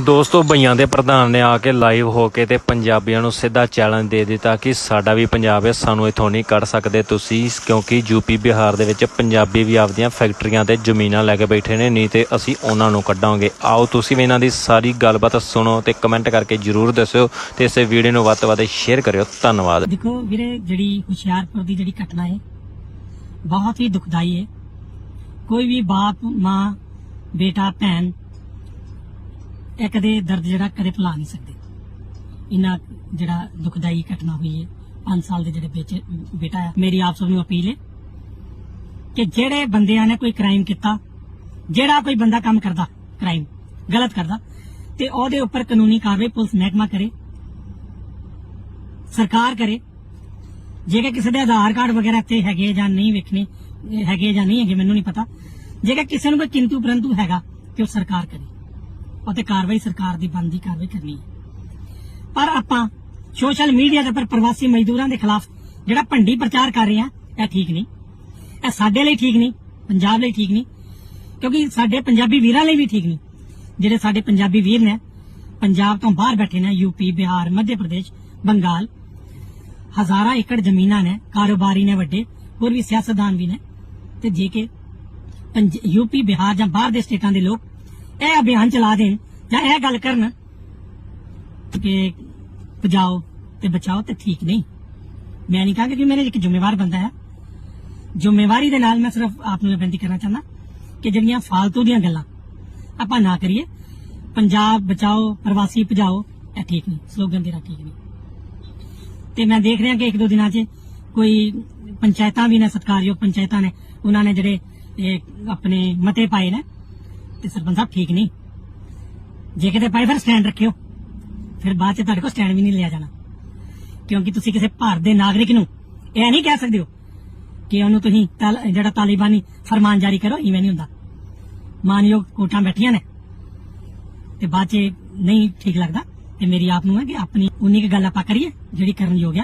ਦੋਸਤੋ, ਬਈਆਂ ਦੇ ਪ੍ਰਧਾਨ ਨੇ ਆ ਕੇ ਲਾਈਵ ਹੋ ਕੇ ਤੇ ਪੰਜਾਬੀਆਂ ਨੂੰ ਸਿੱਧਾ ਚੈਲੰਜ ਦੇ ਦਿੱਤਾ ਕਿ ਸਾਡਾ ਵੀ ਪੰਜਾਬ ਹੈ, ਸਾਨੂੰ ਇਥੋਂ ਨਹੀਂ ਕੱਢ ਸਕਦੇ ਤੁਸੀਂ, ਕਿਉਂਕਿ ਯੂਪੀ ਬਿਹਾਰ ਦੇ ਵਿੱਚ ਪੰਜਾਬੀ ਵੀ ਆਪਦੀਆਂ ਫੈਕਟਰੀਆਂ ਤੇ ਜ਼ਮੀਨਾਂ ਲੈ ਕੇ ਬੈਠੇ ਨੇ, ਨਹੀਂ ਤੇ ਅਸੀਂ ਉਹਨਾਂ ਨੂੰ ਕੱਢਾਂਗੇ। ਆਓ, ਤੁਸੀਂ ਵੀ ਇਹਨਾਂ ਦੀ ਸਾਰੀ ਗੱਲਬਾਤ ਸੁਣੋ ਤੇ ਕਮੈਂਟ ਕਰਕੇ ਜਰੂਰ ਦੱਸਿਓ ਤੇ ਇਸੇ ਵੀਡੀਓ ਨੂੰ ਵੱਧ ਤੋਂ ਵੱਧ ਸ਼ੇਅਰ ਕਰਿਓ। ਧੰਨਵਾਦ। ਦੇਖੋ ਵੀਰੇ, ਜਿਹੜੀ ਹੁਸ਼ਿਆਰਪੁਰ ਦੀ ਜਿਹੜੀ ਘਟਨਾ ਹੈ, ਬਹੁਤ ਹੀ ਦੁਖਦਾਈ ਹੈ। ਕੋਈ ਵੀ ਬਾਪ, ਮਾਂ, ਬੇਟਾ, ਭੈਣ ਇਹ ਕਦੇ ਦਰਦ ਜਿਹੜਾ ਕਦੇ ਭੁਲਾ ਨਹੀਂ ਸਕਦੇ। ਇਨਾ ਜਿਹੜਾ ਦੁਖਦਾਈ ਘਟਨਾ ਹੋਈ ਹੈ 5 ਸਾਲ ਦੇ ਜਿਹੜੇ ਬੱਚੇ ਬੇਟਾ ਹੈ ਮੇਰੀ ਆਪ ਸਭ ਨੂੰ ਅਪੀਲ ਹੈ ਕਿ ਜਿਹੜੇ ਬੰਦਿਆਂ ਨੇ ਕੋਈ ਕ੍ਰਾਈਮ ਕੀਤਾ, ਜਿਹੜਾ ਕੋਈ ਬੰਦਾ ਕੰਮ ਕਰਦਾ ਕ੍ਰਾਈਮ ਗਲਤ ਕਰਦਾ, ਤੇ ਉਹਦੇ ਉੱਪਰ ਕਾਨੂੰਨੀ ਕਾਰਵਾਈ ਪੁਲਿਸ ਮਹਿਕਮਾ ਕਰੇ, ਸਰਕਾਰ ਕਰੇ। ਜੇਕਰ ਕਿਸੇ ਦੇ ਆਧਾਰ ਕਾਰਡ ਵਗੈਰਾ ਤੇ ਹੈਗੇ ਜਾਂ ਨਹੀਂ ਵੇਖਣੇ, ਹੈਗੇ ਜਾਂ ਨਹੀਂ ਹੈਗੇ, ਮੈਨੂੰ ਨਹੀਂ ਪਤਾ। ਜੇਕਰ ਕਿਸੇ ਨੂੰ ਕੋਈ ਕਿੰਤੂ ਪਰੰਤੂ ਹੈਗਾ, ਤੇ ਉਹ ਸਰਕਾਰ ਕਰੇ। ਉਹ ਕਾਰਵਾਈ ਸਰਕਾਰ ਦੀ ਬੰਦੀ ਕਾਰਵਾਈ ਕਰਨੀ ਹੈ। ਪਰ ਆਪਾਂ ਸੋਸ਼ਲ ਮੀਡੀਆ ਦੇ ਉੱਪਰ ਪ੍ਰਵਾਸੀ ਮਜ਼ਦੂਰਾਂ ਦੇ ਖਿਲਾਫ ਜਿਹੜਾ ਭੰਡੀ ਪ੍ਰਚਾਰ ਕਰ ਰਹੇ ਆ ਇਹ ਠੀਕ ਨਹੀਂ। ਇਹ ਸਾਡੇ ਲਈ ਠੀਕ ਨਹੀਂ, ਪੰਜਾਬ ਲਈ ਠੀਕ ਨਹੀਂ, ਕਿਉਂਕਿ ਸਾਡੇ ਪੰਜਾਬੀ ਵੀਰਾਂ ਲਈ ਵੀ ਠੀਕ ਨਹੀਂ। ਜਿਹੜੇ ਸਾਡੇ ਪੰਜਾਬੀ ਵੀਰ ਨੇ, ਪੰਜਾਬ ਤੋਂ ਬਾਹਰ ਬੈਠੇ ਨੇ ਯੂਪੀ ਬਿਹਾਰ, ਮੱਧ ਪ੍ਰਦੇਸ਼, ਬੰਗਾਲ, ਹਜ਼ਾਰਾਂ ਏਕੜ ਜ਼ਮੀਨਾਂ ਨੇ, ਕਾਰੋਬਾਰੀ ਨੇ ਵੱਡੇ, ਹੋਰ ਵੀ ਸਿਆਸਤਦਾਨ ਵੀ ਨੇ। ਤੇ ਜੇ ਕਿ ਯੂਪੀ ਬਿਹਾਰ ਜਾਂ ਬਾਹਰ ਦੇ ਸਟੇਟਾਂ ਦੇ ਲੋਕ ਇਹ ਅਭਿਆਨ ਚਲਾ ਦੇਣ ਜਾਂ ਇਹ ਗੱਲ ਕਰਨ ਕਿ ਬਚਾਓ ਤੇ ਬਚਾਓ ਤੇ ਠੀਕ ਨਹੀਂ। ਮੈਂ ਨਹੀਂ ਕਹਾਂਗਾ ਕਿ ਮੇਰੇ ਇੱਕ ਜ਼ਿੰਮੇਵਾਰ ਬੰਦਾ ਹੈ। ਜ਼ਿੰਮੇਵਾਰੀ ਦੇ ਨਾਲ ਮੈਂ ਸਿਰਫ ਆਪ ਨੂੰ ਇਹ ਬੇਨਤੀ ਕਰਨਾ ਚਾਹੁੰਦਾ ਕਿ ਜਿਹੜੀਆਂ ਫਾਲਤੂ ਦੀਆਂ ਗੱਲਾਂ ਆਪਾਂ ਨਾ ਕਰੀਏ, ਪੰਜਾਬ ਬਚਾਓ, ਪ੍ਰਵਾਸੀ ਭਜਾਓ, ਇਹ ਠੀਕ ਨਹੀਂ, ਸਲੋਗਨ ਦੇਣਾ ਠੀਕ ਨਹੀਂ। ਤੇ ਮੈਂ ਦੇਖ ਰਿਹਾ ਕਿ ਇੱਕ ਦੋ ਦਿਨਾਂ 'ਚ ਕੋਈ ਪੰਚਾਇਤਾਂ ਵੀ ਨੇ, ਸਤਕਾਰਯੋਗ ਪੰਚਾਇਤਾਂ ਨੇ, ਉਹਨਾਂ ਨੇ ਜਿਹੜੇ ਆਪਣੇ ਮਤੇ ਪਾਏ ਨੇ। ਤੇ ਸਰਪੰਚ ਸਾਹਿਬ ਠੀਕ ਨਹੀਂ। ਜੇ ਕਿਤੇ ਪਾਏ ਫਿਰ ਸਟੈਂਡ ਰੱਖਿਓ। ਫਿਰ ਬਾਅਦ 'ਚ ਤੁਹਾਡੇ ਕੋਲ ਸਟੈਂਡ ਵੀ ਨਹੀਂ ਲਿਆ ਜਾਣਾ। ਕਿਉਂਕਿ ਤੁਸੀਂ ਕਿਸੇ ਭਾਰਤ ਦੇ ਨਾਗਰਿਕ ਨੂੰ ਇਹ ਨਹੀਂ ਕਹਿ ਸਕਦੇ ਹੋ ਕਿ ਉਹਨੂੰ ਤੁਸੀਂ ਤਾਲ- ਜਿਹੜਾ ਤਾਲਿਬਾਨੀ ਫਰਮਾਨ ਜਾਰੀ ਕਰੋ, ਇਵੇਂ ਨਹੀਂ ਹੁੰਦਾ। ਮਾਨਯੋਗ ਕੋਟਾਂ ਬੈਠੀਆਂ ਨੇ। ਤੇ ਬਾਅਦ 'ਚ ਨਹੀਂ ਠੀਕ ਲੱਗਦਾ। ਤੇ ਮੇਰੀ ਆਪ ਨੂੰ ਹੈ ਕਿ ਆਪਣੀ ਉਨੀ ਕੁ ਗੱਲ ਆਪਾਂ ਕਰੀਏ, ਜਿਹੜੀ ਕਰਨ ਯੋਗ ਹੈ